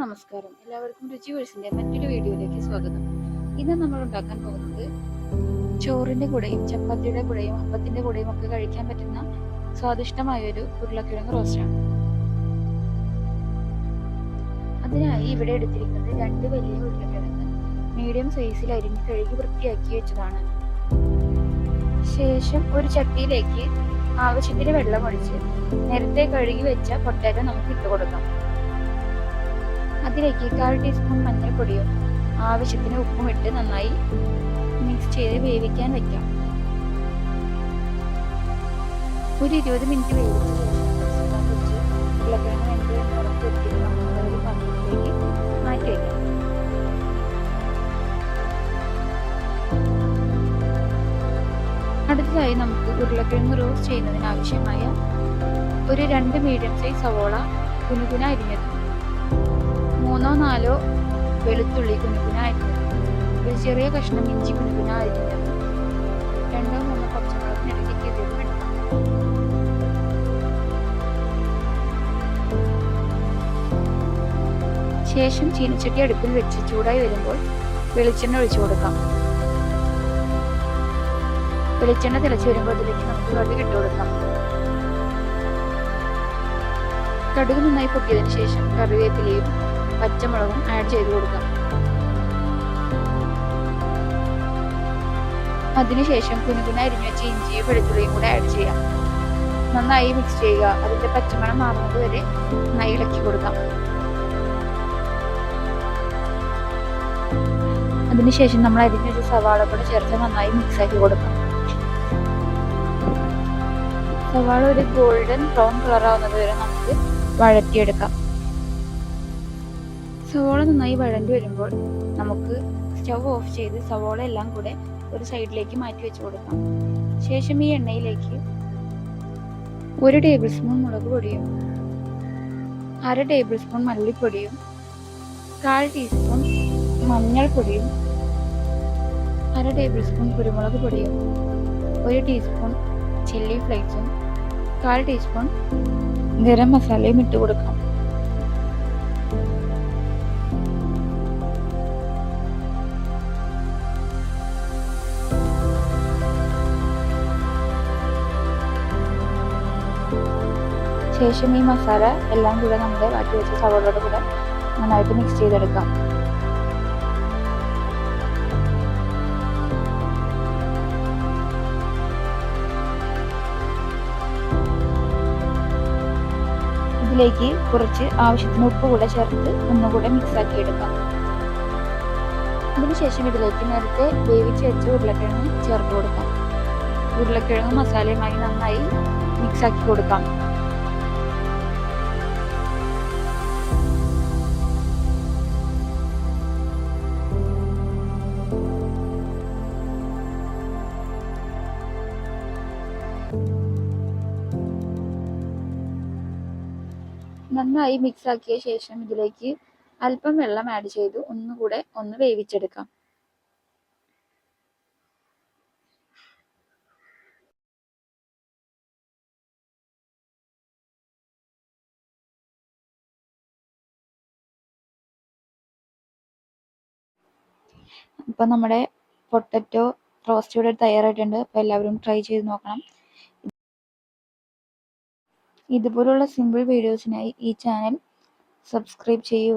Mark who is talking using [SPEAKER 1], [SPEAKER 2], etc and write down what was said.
[SPEAKER 1] നമസ്കാരം. എല്ലാവർക്കും രുചി വേഴ്സിന്റെ മറ്റൊരു വീഡിയോയിലേക്ക് സ്വാഗതം. ഇന്ന് നമ്മൾ ഉണ്ടാക്കാൻ പോകുന്നത് ചോറിന്റെ കൂടെയും ചപ്പാത്തിയുടെ കൂടെയും അപ്പത്തിന്റെ കൂടെയും ഒക്കെ കഴിക്കാൻ പറ്റുന്ന സ്വാദിഷ്ടമായ ഒരു ഉരുളക്കിഴങ്ങ് റോസ്റ്റാണ് അതിനായി ഇവിടെ എടുത്തിരിക്കുന്നത് രണ്ട് വലിയ ഉരുളക്കിഴങ്ങ് മീഡിയം സൈസിൽ അരിഞ്ഞ് കഴുകി വൃത്തിയാക്കി വെച്ചതാണ്. ശേഷം ഒരു ചട്ടിയിലേക്ക് ആവശ്യത്തിന് വെള്ളം ഒഴിച്ച് നേരത്തെ കഴുകി വെച്ച പൊട്ടാറ്റോ നമുക്ക് ഇട്ട് കൊടുക്കാം അതിലേക്ക് കാൽ ടീസ്പൂൺ മഞ്ഞൾപ്പൊടിയും ആവശ്യത്തിന് ഉപ്പും ഇട്ട് നന്നായി മിക്സ് ചെയ്ത് വേവിക്കാൻ വെക്കാം. ഒരു ഇരുപത് മിനിറ്റ് വേവിച്ച വയ്ക്കാം അടുത്തതായി നമുക്ക് ഉരുളക്കിഴങ്ങ് റോസ്റ്റ് ചെയ്യുന്നതിന് ആവശ്യമായ ഒരു രണ്ട് മീഡിയം സൈസ് സവോള കുനുകുന അരിഞ്ഞതും. മൂന്നോ നാലോ വെളുത്തുള്ളി കുനുകുന അരിഞ്ഞത് ഒരു ചെറിയ കഷ്ണം ഇഞ്ചി കുനുകുന അരിഞ്ഞത് രണ്ടോ മൂന്നോ പച്ചമുളക് എടുക്കാം ശേഷം ചീനച്ചട്ടി അടുപ്പിൽ വെച്ച് ചൂടായി വരുമ്പോൾ വെളിച്ചെണ്ണ ഒഴിച്ചു കൊടുക്കാം. വെളിച്ചെണ്ണ തിളച്ചു വരുമ്പോൾ അതിലേക്ക് നമുക്ക് കടുക് ഇട്ട് കൊടുക്കാം. കടുക് നന്നായി പൊട്ടിയതിനു ശേഷം കറിവേപ്പിലയും പച്ചമുളകും ആഡ് ചെയ്ത് കൊടുക്കാം. അതിനുശേഷം കുനുകുന അരിഞ്ഞു വെച്ച ഇഞ്ചിയും വെളുത്തുള്ളിയും കൂടെ ആഡ് ചെയ്യാം. നന്നായി മിക്സ് ചെയ്യുക. അതിന്റെ പച്ചമണം മാറുന്നത് വരെ നന്നായി ഇളക്കി കൊടുക്കാം. അതിനുശേഷം നമ്മൾ അരിഞ്ഞ ഒരു സവാള കൂടെ ചേർത്ത് നന്നായി മിക്സ് ആക്കി കൊടുക്കാം. സവാള ഒരു ഗോൾഡൻ ബ്രൗൺ കളർ ആവുന്നത് വരെ നമുക്ക് വഴറ്റിയെടുക്കാം. സവോള നന്നായി വഴണ്ടി വരുമ്പോൾ നമുക്ക് സ്റ്റൗ ഓഫ് ചെയ്ത് സവോള എല്ലാം കൂടെ ഒരു സൈഡിലേക്ക് മാറ്റി വെച്ച് കൊടുക്കാം. ശേഷം ഈ എണ്ണയിലേക്ക് ഒരു ടേബിൾ സ്പൂൺ മുളക് പൊടിയും അര ടേബിൾ സ്പൂൺ മല്ലിപ്പൊടിയും കാൽ ടീസ്പൂൺ മഞ്ഞൾപ്പൊടിയും അര ടേബിൾ സ്പൂൺ കുരുമുളക് പൊടിയും ഒരു ടീസ്പൂൺ ചില്ലി ഫ്ലേക്സും കാൽ ടീസ്പൂൺ ഗരം മസാലയും ഇട്ട് കൊടുക്കാം. ശേഷം ഈ മസാല എല്ലാം കൂടെ നമ്മുടെ വാട്ടി വെച്ച സവോളയുടെ കൂടെ നന്നായിട്ട് മിക്സ് ചെയ്തെടുക്കാം. ഇതിലേക്ക് കുറച്ച് ആവശ്യത്തിന് ഉപ്പ് കൂടെ ചേർത്ത് ഒന്നുകൂടെ മിക്സ് ആക്കി എടുക്കാം. അതിനുശേഷം ഇതിലേക്ക് നേരത്തെ വേവിച്ച് വെച്ച ഉരുളക്കിഴങ്ങ് ചേർത്ത് കൊടുക്കാം. ഉരുളക്കിഴങ്ങ് മസാലയുമായി നന്നായി മിക്സ് ആക്കി കൊടുക്കാം. നന്നായി മിക്സ് ആക്കിയ ശേഷം ഇതിലേക്ക് അല്പം വെള്ളം ആഡ് ചെയ്ത്. ഒന്നുകൂടെ ഒന്ന് വേവിച്ചെടുക്കാം. ഇപ്പം നമ്മുടെ പൊട്ടറ്റോ റോസ്റ്റ് ഇവിടെ തയ്യാറായിട്ടുണ്ട്. അപ്പോൾ എല്ലാവരും ട്രൈ ചെയ്ത് നോക്കണം. ഇതുപോലുള്ള സിമ്പിൾ വീഡിയോസിനായി ഈ ചാനൽ സബ്സ്ക്രൈബ് ചെയ്യൂ.